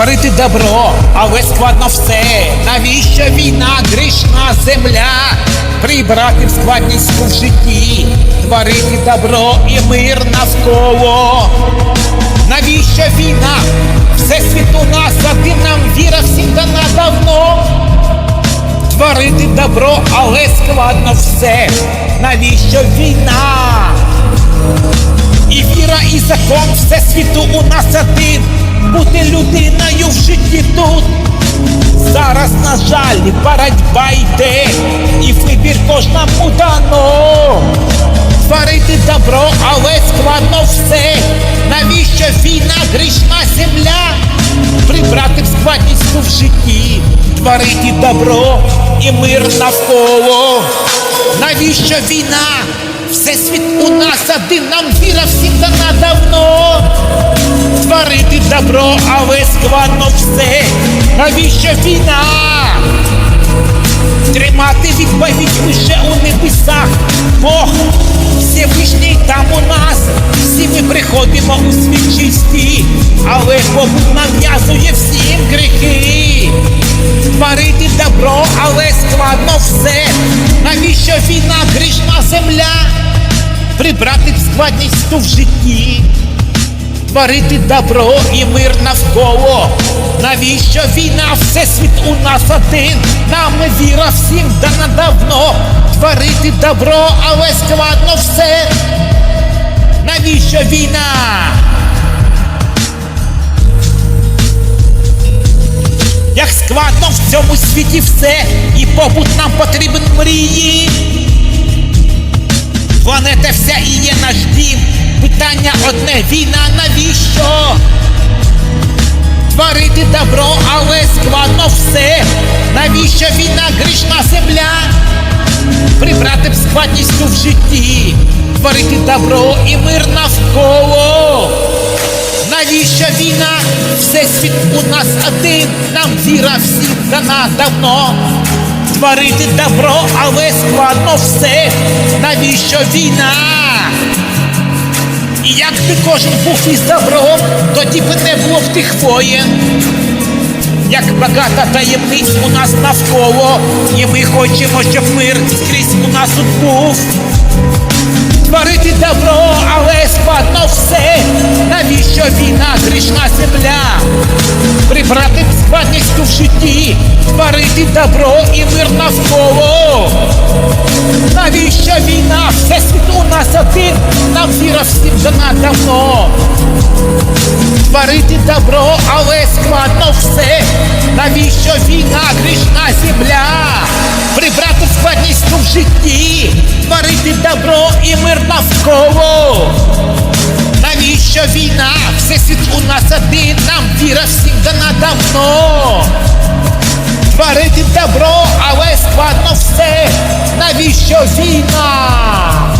Творити добро, але складно все. Навіщо війна, грішна земля? Прибрати в складність в житті, творити добро і мир навколо. Навіщо війна? Всесвіт у нас один нам віра всім дана давно. Творити добро, але складно все. Навіщо війна? І віра, і закон всесвіту у нас один. Бути людиною в житті тут. Зараз, на жаль, боротьба йде, і вибір кожному дано. Творити добро, але складно все. Навіщо війна, грішна земля? Прибрати складність в житті, творити добро і мир навколо. Навіщо війна? Всесвіт у нас один, нам віра всім дана давно. Творити добро, але складно все. Навіщо війна? Тримати відповідь лише у небесах. Бог Всевишній там у нас. Всі ми приходимо у світ чисті, але Бог нав'язує всім гріхи. Творити добро, але складно все. Навіщо війна, грішна земля? Прибрати складність ту в житті творити добро і мир навколо. Навіщо війна? Всесвіт у нас один. Нам віра всім дана давно. Творити добро, але складно все. Навіщо війна? Як складно в цьому світі все, і побут нам потрібен мрії. Планета вся і є наш дім. Питання одне війна навіщо? Творити добро, але складно все. Навіщо війна, грішна земля? Прибрати б складність в житті, творити добро і мир навколо. Навіщо війна? Всесвіт у нас один, нам віра всім дана давно. Творити добро, але складно все. Навіщо війна? І як би кожен був із добром, тоді б не було в тих воєн. Як багато таємниць у нас навколо, і ми хочемо, щоб мир скрізь у нас тут був. Війна, грішна земля? Прибрати б складність в житті, творити добро і мир навколо. Навіщо війна? Всесвіт у нас один, нам віра всім дана давно. Творити добро, але складно все. Навіщо війна, грішна земля? Прибрати складність в житті, творити добро і мир навколо. Навіщо війна? Всесвіт у нас один, нам віра всім дана давно. Творити добро, але складно все. Навіщо війна?